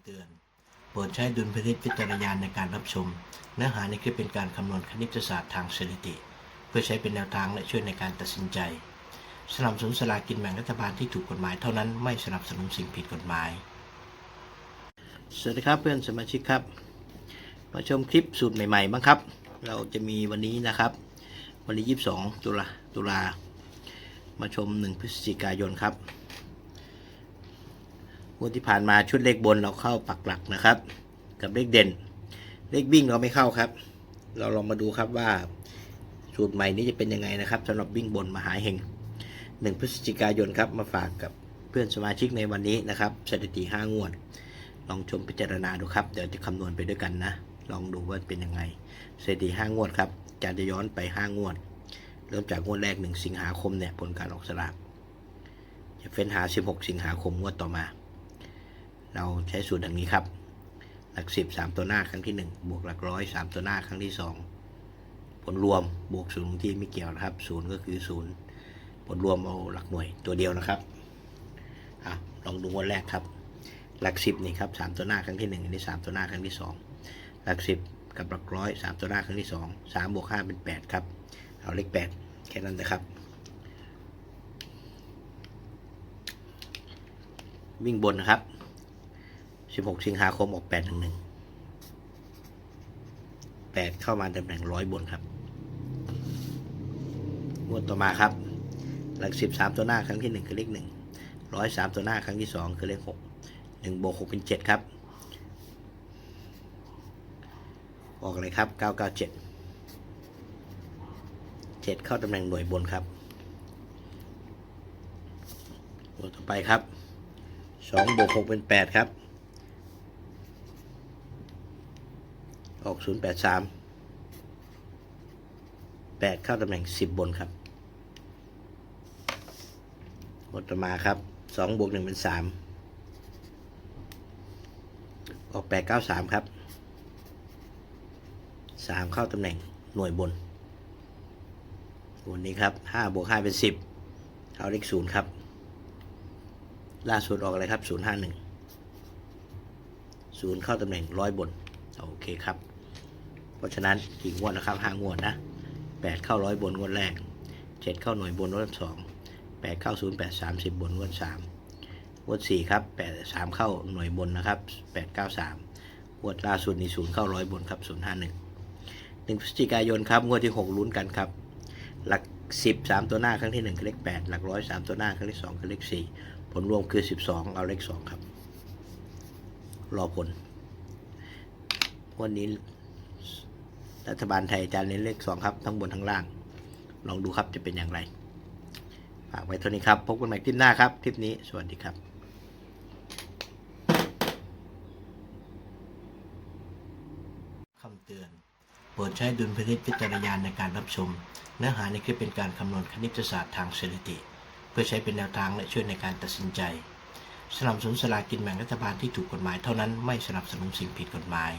ำเตือน โปรดใช้ดุลพินิจพิจารณาในการรับชม เนื้อหาในคลิปเป็นการคำนวณคณิตศาสตร์ทางสถิติ เพื่อใช้เป็นแนวทางและช่วยในการตัดสินใจ สนับสนุนสลากินแบ่งรัฐบาลที่ถูกกฎหมายเท่านั้นไม่สนับสนุนสิ่งผิดกฎหมาย สวัสดีครับเพื่อนสมาชิกครับ มาชมคลิปสูตรใหม่ๆบ้างครับ เราจะมีวันนี้นะครับ วันที่22 ตุลาตุลามาชม 1 พฤศจิกายนครับ งวดที่ผ่านมาชุดเลขบนเราเข้าปักหลักนะครับ กับเลขเด่น เลขวิ่งเราไม่เข้าครับ เราลองมาดูครับว่าสูตรใหม่นี้จะเป็นยังไงนะครับสำหรับวิ่งบนมหาเฮง1พฤศจิกายนครับมาฝากกับเพื่อนสมาชิกในวันนี้นะครับสถิติ5งวด ลองชมพิจารณาดูครับ เดี๋ยวจะคำนวณไปด้วยกันนะ ลองดูว่าเป็นยังไงสถิติห้างวดครับจะจะย้อนไปห้างวด เริ่มจากงวดแรก1สิงหาคมเนี่ยผลการออกสลากจะเฟ้นหา 16 สิงหาคมงวดต่อมา เราใช้สูตรดังนี้ครับ หลักสิบสามตัวหน้าครั้งที่1บวกหลักร้อยสามตัวหน้าครั้งที่2ผลรวมบวกศูนย์ที่ไม่เกี่ยวนะครับศูนย์ก็คือศูนย์ผลรวมเอาหลักหน่วยตัวเดียวนะครับอะลองดูงวดแรกครับ หลักสิบนี่ครับสามตัวหน้าครั้งที่หนึ่งอันนี้สามตัวหน้าครั้งที่สองหลักสิบกับหลักร้อยสามตัวหน้าครั้งที่สองสามบวกห้าเป็นแปดครับ เอาเลขแปดแค่นั้นนะครับวิ่งบนนะครับ สิบหกสิงหาคมออกแปดหนึ่งหนึ่งแปดเข้ามาตำแหน่งร้อยบนครับงวดต่อมาครับ หลักสิบสามตัวหน้าครั้งที่หนึ่งคือเลขหนึ่งร้อยสามตัวหน้าครั้งที่สองคือเลขหกหนึ่งบวกหกเป็นเจ็ดครับ ออกเลยครับเก้าเก้าเจ็ดเจ็ดเข้าตำแหน่งหน่วยบนครับตัวต่อไปครับสองบวกหกเป็นแปดครับ ออกศูนย์แปดสามแปดเข้าตำแหน่งสิบบนครับหมดต่อมาครับสองบวกหนึ่งเป็นสามออกแปดเก้าสามครับสามเข้าตำแหน่งหน่วยบนวันนี้ครับห้าบวกห้าเป็นสิบเอาเลขศูนย์ครับ ล่าสุดออกอะไรครับศูนย์ห้าหนึ่งศูนย์เข้าตำแหน่งร้อยบน โอเคครับ เพราะฉะนั้นกี่งวดนะครับห้างวดนะแปดเข้าร้อยบนงวดแรกเจ็ดเข้าหน่วยบนงวดสองแปดเข้าศูนย์แปดสามสิบบนงวดสามงวดสี่ครับแปดสามเข้าหน่วยบนนะครับแปดเก้าสามงวดล่าสุดนี่ศูนย์เข้าร้อยบนครับศูนย์ห้าหนึ่งหนึ่งพฤศจิกายนครับงวดที่หกลุ้นกันครับ หลักสิบสามตัวหน้าครั้งที่หนึ่งคือเลขแปดหลักร้อยสามตัวหน้าครั้งที่สองคือเลขสี่ผลรวมคือสิบสองเอาเลขสองครับ รอผลวันนี้ รัฐบาลไทยจะเน้นเลขสองครับ ทั้งบนทั้งล่าง ลองดูครับจะเป็นอย่างไร ฝากไว้เท่านี้ครับ พบกันใหม่คลิปหน้าครับ คลิปนี้ สวัสดีครับคำเตือน โปรดใช้ดุลพินิจพิจารณาในการรับชม เนื้อหาในคลิปเป็นการคำนวณคณิตศาสตร์ทางสถิติ เพื่อใช้เป็นแนวทางและช่วยในการตัดสินใจ สนับสนุนสลากกินแบ่งรัฐบาลที่ถูกกฎหมายเท่านั้นไม่สนับสนุนสิ่งผิดกฎหมาย